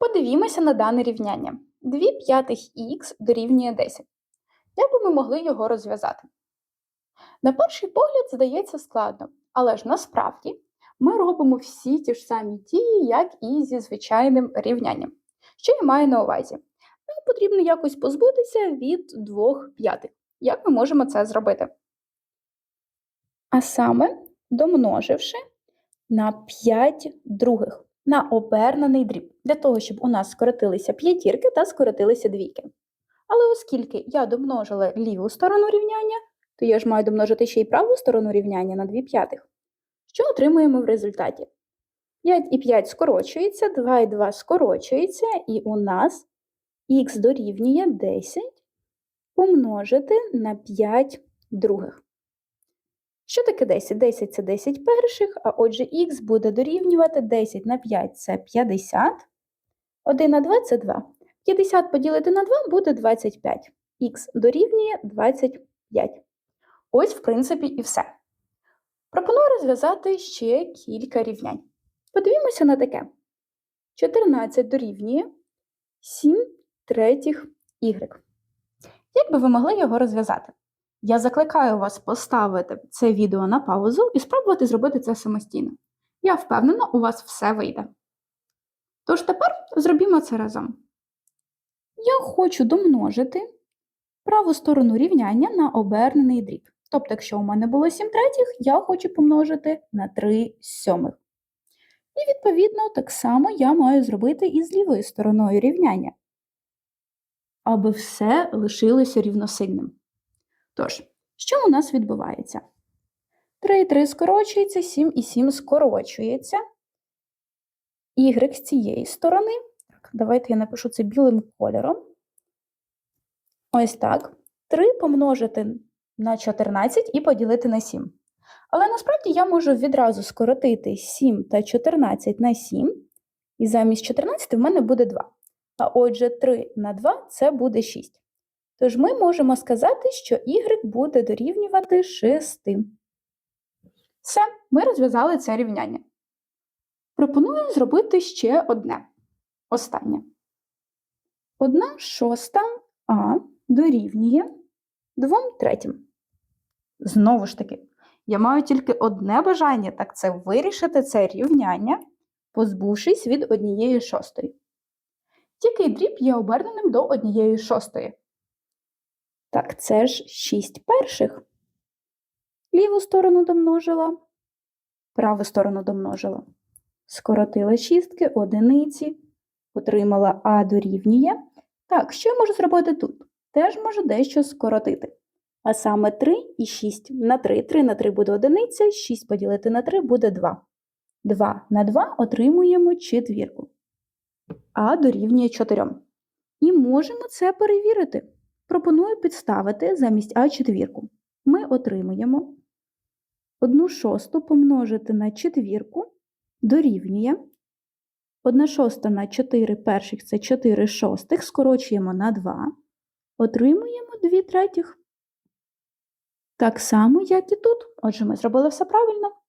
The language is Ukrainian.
Подивімося на дане рівняння. 2 п'ятих х дорівнює 10. Як би ми могли його розв'язати? На перший погляд здається складно, але ж насправді ми робимо всі ті ж самі дії, як і зі звичайним рівнянням. Що я маю на увазі? Нам потрібно якось позбутися від 2 п'ятих. Як ми можемо це зробити? А саме домноживши на 5 других на обернений дріб, для того, щоб у нас скоротилися п'ятірки та скоротилися двійки. Але оскільки я домножила ліву сторону рівняння, то я ж маю домножити ще й праву сторону рівняння на 2 п'ятих. Що отримуємо в результаті? 5 і 5 скорочується, 2 і 2 скорочується, і у нас х дорівнює 10 помножити на 5 других. Що таке 10? 10 це 10 перших, а отже х буде дорівнювати 10 на 5 це 50, 1 на 2 це 2. 50 поділити на 2 буде 25. Х дорівнює 25. Ось, в принципі, і все. Пропоную розв'язати ще кілька рівнянь. Подивімося на таке. 14 дорівнює 7 третіх y. Як би ви могли його розв'язати? Я закликаю вас поставити це відео на паузу і спробувати зробити це самостійно. Я впевнена, у вас все вийде. Тож тепер зробімо це разом. Я хочу домножити праву сторону рівняння на обернений дріб. Тобто, якщо у мене було 7 третіх, я хочу помножити на 3 сьомих. І, відповідно, так само я маю зробити і з лівою стороною рівняння, аби все лишилося рівносильним. Тож, що у нас відбувається? 3 і 3 скорочується, 7 і 7 скорочується. Y з цієї сторони. Так, давайте я напишу це білим кольором. Ось так. 3 помножити на 14 і поділити на 7. Але насправді я можу відразу скоротити 7 та 14 на 7, і замість 14 в мене буде 2. А отже, 3 на 2 це буде 6. Тож ми можемо сказати, що y буде дорівнювати 6. Все, ми розв'язали це рівняння. Пропоную зробити ще одне. Останнє. 1 шоста а дорівнює 2 третім. Знову ж таки, я маю тільки одне бажання, так це вирішити це рівняння, позбувшись від однієї шостої. Тільки дріб є оберненим до однієї шостої. Так, це ж 6 перших. Ліву сторону домножила, праву сторону домножила. Скоротила шістки, одиниці, отримала А дорівнює. Так, що я можу зробити тут? Теж можу дещо скоротити. А саме 3 і 6 на 3. 3 на 3 буде одиниця, 6 поділити на 3 буде 2. 2 на 2 отримуємо четвірку. А дорівнює 4. І можемо це перевірити. Пропоную підставити замість А четвірку. Ми отримуємо 1 шосту помножити на четвірку дорівнює 1 шоста на 4 перших це 4 шостих, скорочуємо на 2, отримуємо 2 третіх. Так само, як і тут. Отже, ми зробили все правильно.